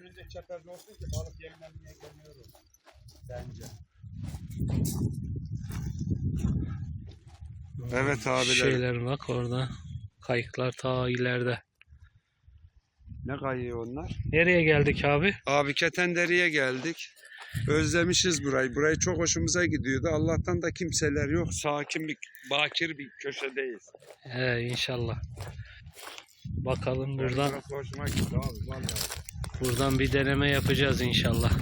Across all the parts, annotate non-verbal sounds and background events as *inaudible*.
Önünde çeperde olsun ki balık yemlenmeye gelmiyor o. Bence. Evet abiler. Şeyler bak orada. Kayıklar ta ileride. Ne kayıyor onlar? Nereye geldik abi? Abi Ketenderi'ye geldik. Özlemişiz burayı. Burayı çok hoşumuza gidiyordu. Allah'tan da kimseler yok. Sakin bir, bakir bir köşedeyiz. He inşallah. Bakalım buradan hoşuma gitti abi vallahi. Buradan bir deneme yapacağız inşallah.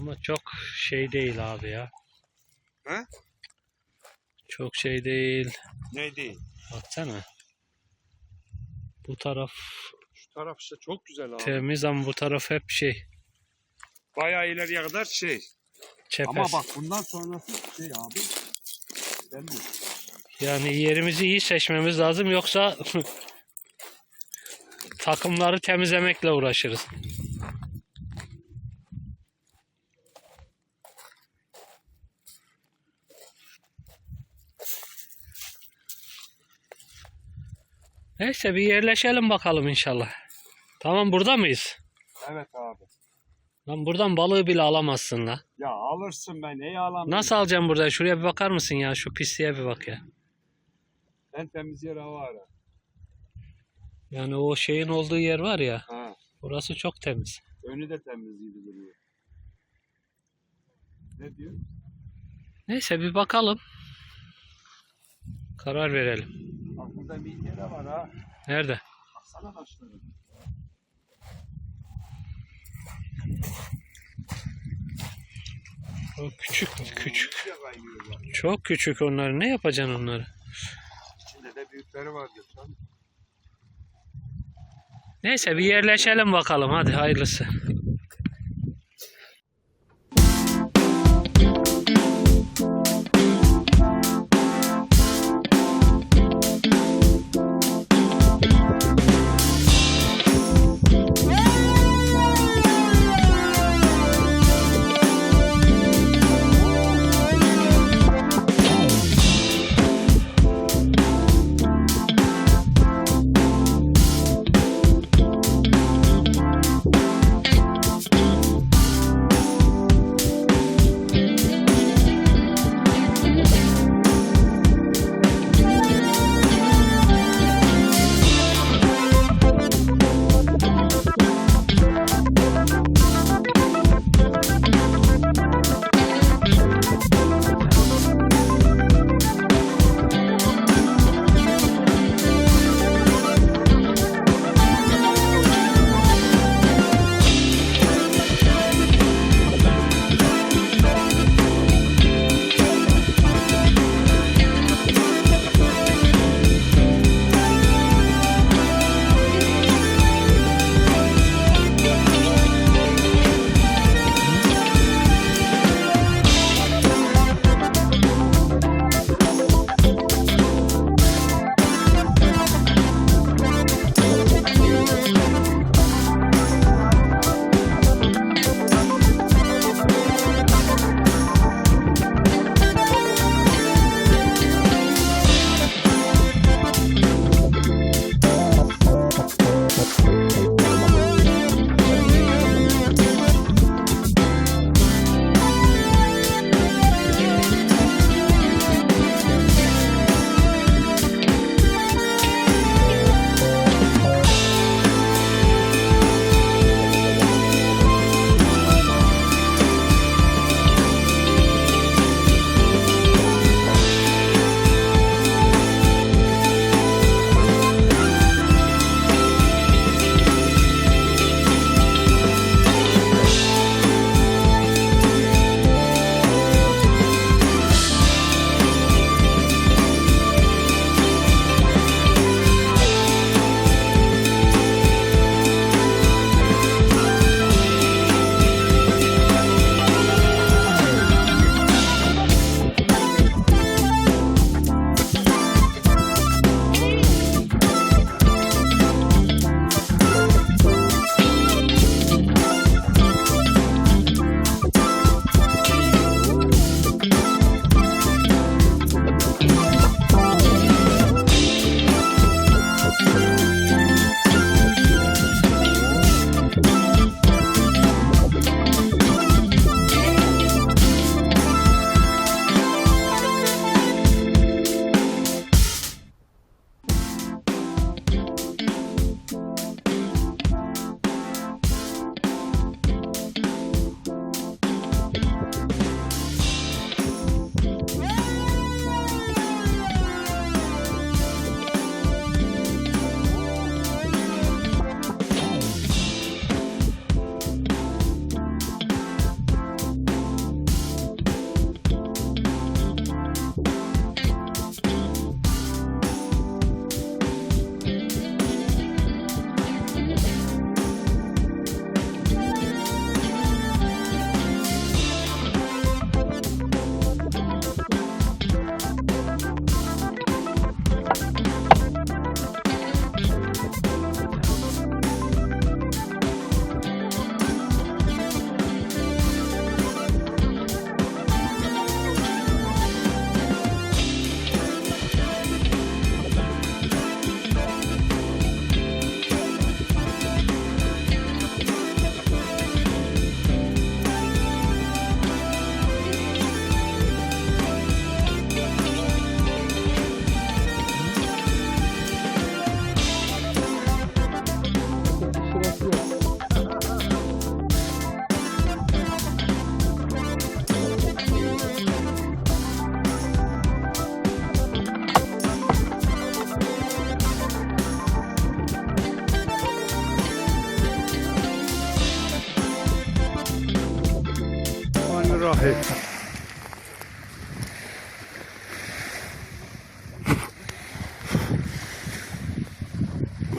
Ama çok şey değil abi ya. He? Çok şey değil. Ne değil? Baksana. Bu taraf Şu taraf işte çok güzel abi. temiz ama bu taraf hep şey. Bayağı ileriye kadar şey. Çepes. Ama bak bundan sonrası şey abi. De. Yani yerimizi iyi seçmemiz lazım yoksa *laughs* takımları temizlemekle uğraşırız. Neyse bir yerleşelim bakalım inşallah. Tamam burada mıyız? Evet abi. Lan buradan balığı bile alamazsın la. Ya alırsın ben neyi alamam. Nasıl alacağım burada? Şuraya bir bakar mısın ya? Şu pisliğe bir bak ya. En temiz yer hava ara. Yani o şeyin olduğu yer var ya. Ha. Burası çok temiz. Önü de temiz gibi duruyor. Ne diyor? Neyse bir bakalım. Karar verelim. Bak burada bir yere var ha. Nerede? Baksana taşları. O küçük küçük. Çok küçük onları. Ne yapacaksın onları? İçinde de büyükleri vardır canım. Neyse bir yerleşelim bakalım. Hadi hayırlısı.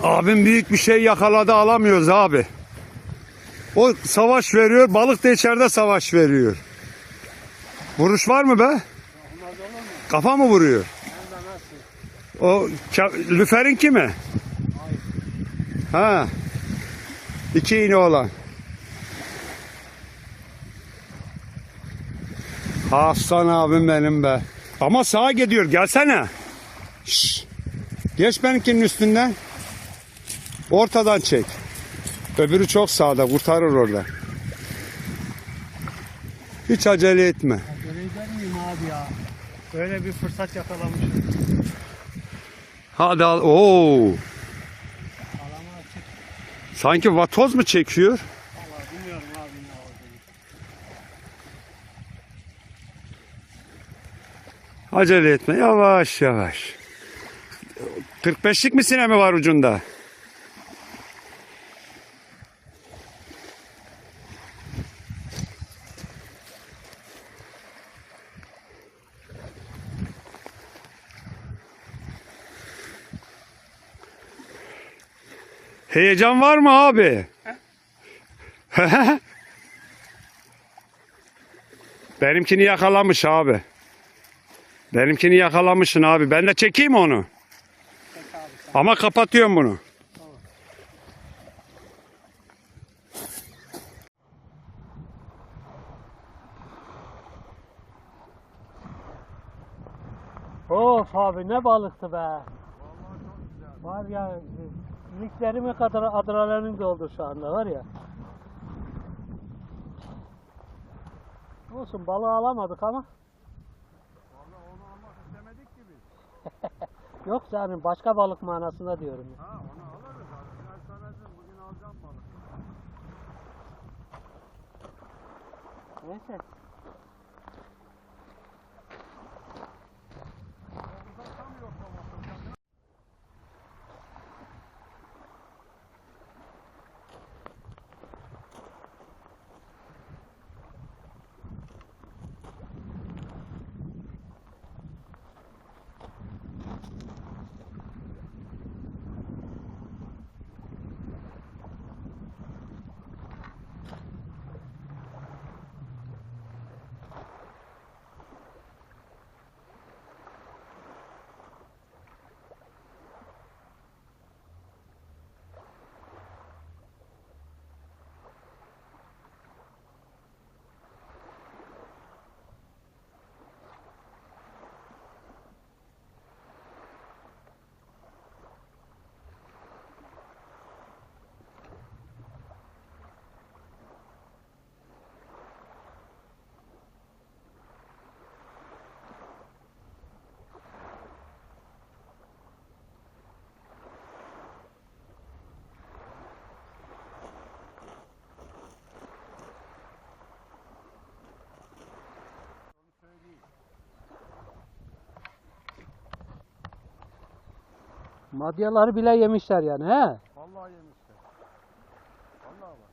Abim büyük bir şey yakaladı alamıyoruz abi. O savaş veriyor, balık da içeride savaş veriyor. Vuruş var mı be? Kafa mı vuruyor? O lüferin kimi? Ha. İki iğne olan. Aslan abim benim be. Ama sağa gidiyor. Gelsene. Şşş. Geç benimkinin üstünden. Ortadan çek. Öbürü çok sağda. Kurtarır orada. Hiç acele etme. Acele eder miyim abi ya? Böyle bir fırsat yakalamışım. Hadi al. Oo. Sanki vatoz mu çekiyor? Valla bilmiyorum abi ne olduğunu. Acele etme. Yavaş yavaş. 45'lik mi sinemi var ucunda? Heyecan var mı abi? *laughs* Benimkini yakalamış abi. Benimkini yakalamışsın abi. Ben de çekeyim onu. Ama kapatıyorum bunu. Of abi ne balıktı be. Var ya iliklerime kadar adrenalin doldu şu anda var ya. Olsun balığı alamadık ama. *laughs* Yok canım başka balık manasında diyorum. ya. Ha onu alırız abi. Sana dedim, bugün alacağım balık. Neyse. Madyaları bile yemişler yani he. Vallahi yemişler. Vallahi bak.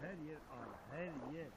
Her yer ağ, her yer.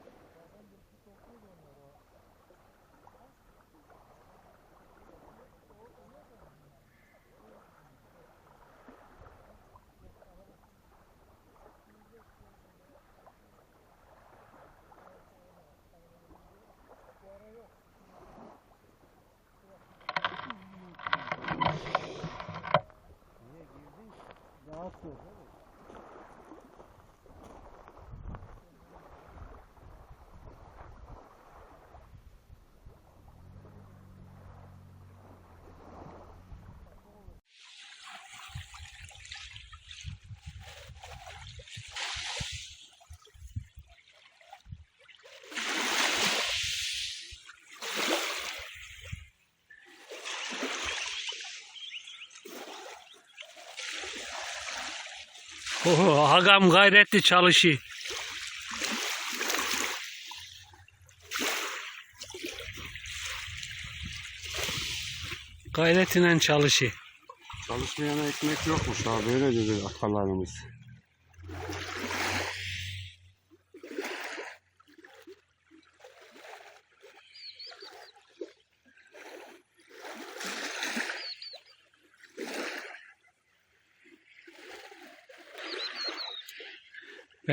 Oho, agam gayretli çalışıyor. Gayretiyle çalışıyor. Çalışmayana ekmek yokmuş abi öyle dedi atalarımız.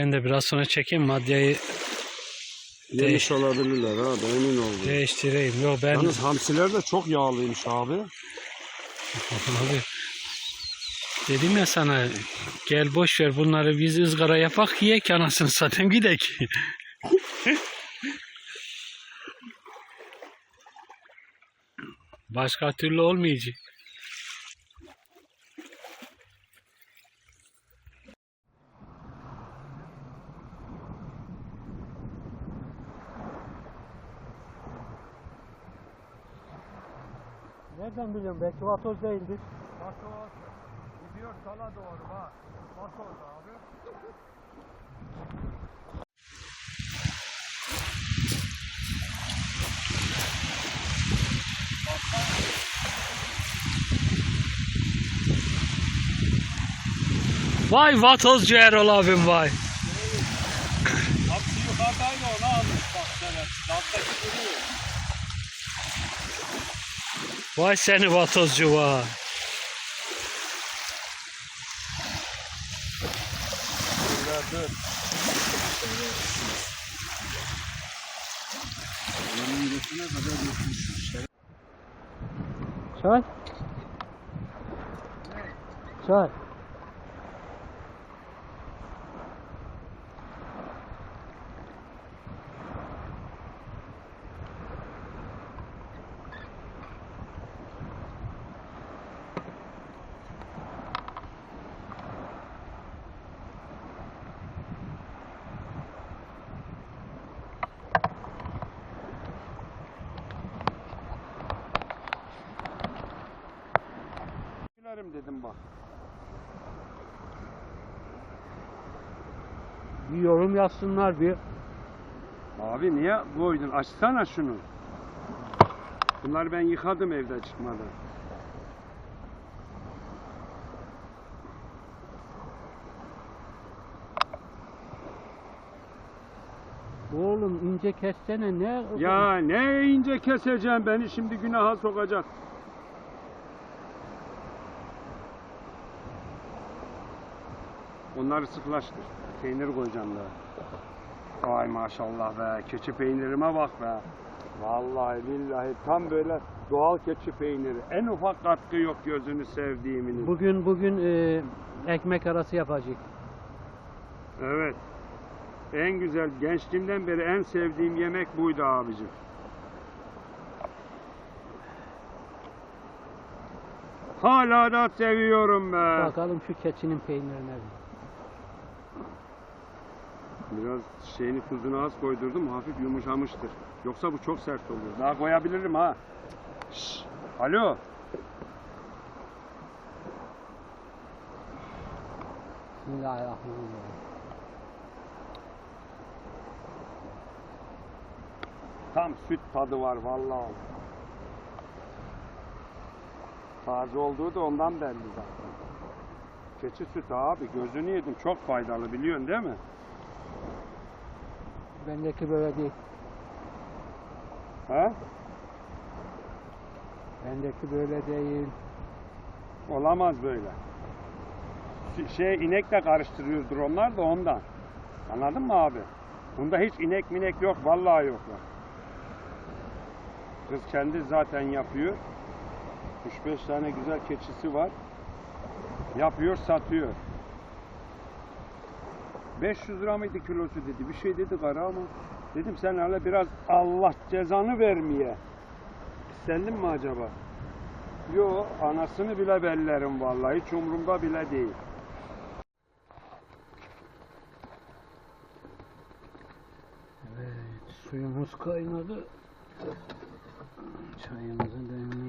Ben de biraz sonra çekeyim maddeyi Yemiş olabilirler abi emin oldum. değiştireyim. Yok ben Yalnız hamsiler de çok yağlıymış abi. Abi, dedim ya sana gel boş ver bunları biz ızgara yapak yiyek anasını satayım gidek. Başka türlü olmayacak. Nereden biliyorum? Belki vatoz değildir. Pasos gidiyor sana doğru bak. Pasos abi. Vay vatozcu Erol abim vay. Hamsi yukarıdaydı onu almış bak sen. Dalttaki duruyor. Vay seni vatozcu vay. Çay. Çay. Gülerim dedim bak. Bir yorum yazsınlar bir. Abi niye koydun? Açsana şunu. Bunları ben yıkadım evde çıkmadan. Oğlum ince kessene ne? Ya ne ince keseceğim beni şimdi günaha sokacak. Onları sıklaştır. Peynir koyacağım daha. Ay maşallah be. Keçi peynirime bak be. Vallahi billahi tam böyle doğal keçi peyniri. En ufak katkı yok gözünü sevdiğimin. Bugün bugün e, ekmek arası yapacak. Evet. En güzel gençliğimden beri en sevdiğim yemek buydu abicim. Hala da seviyorum be. Bakalım şu keçinin peynirine. bir. Biraz şeyini tuzunu az koydurdum hafif yumuşamıştır. Yoksa bu çok sert oluyor. Daha koyabilirim ha. Şşş. Alo. Bismillahirrahmanirrahim. Tam süt tadı var vallahi. Taze olduğu da ondan belli zaten. Keçi sütü abi gözünü yedim çok faydalı biliyorsun değil mi? Bendeki böyle değil. He? Bendeki böyle değil. Olamaz böyle. Şey inekle karıştırıyordur onlar da ondan. Anladın mı abi? Bunda hiç inek minek yok. Vallahi yok. ya. Kız kendi zaten yapıyor. 3-5 tane güzel keçisi var. Yapıyor, satıyor. 500 lira mıydı kilosu dedi. Bir şey dedi kara ama. Dedim sen hala biraz Allah cezanı vermeye. İstendin mi acaba? Yo anasını bile bellerim vallahi hiç umurumda bile değil. Evet, suyumuz kaynadı. Çayımızı demleyelim.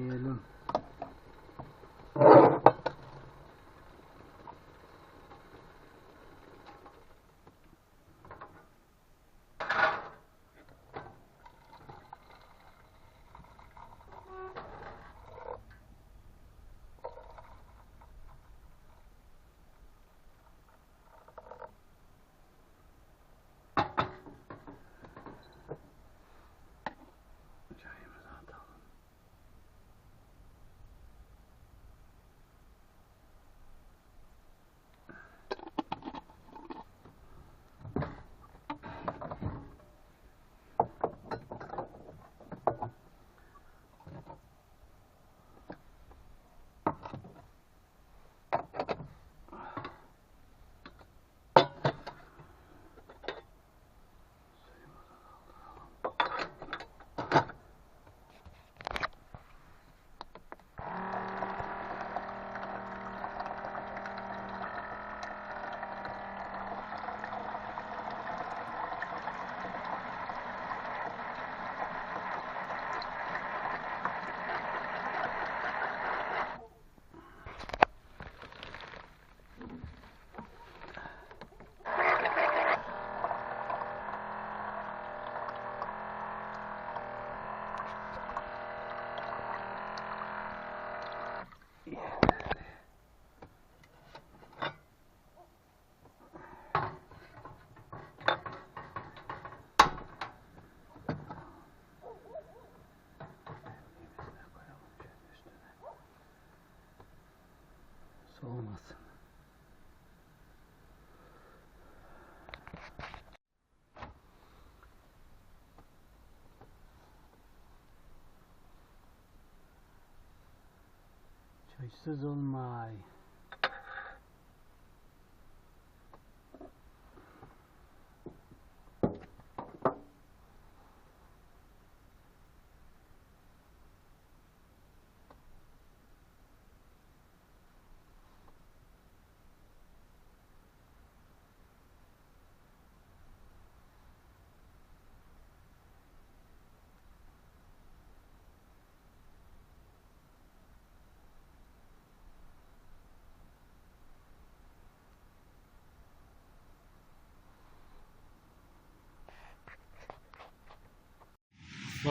görüşsüz olmay.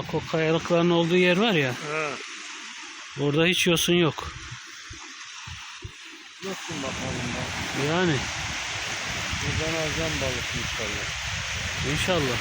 Bak o kayalıkların olduğu yer var ya. He. Orada hiç yosun yok. Nasıl bakalım bak. Yani Buradan alacağım balık inşallah. inşallah.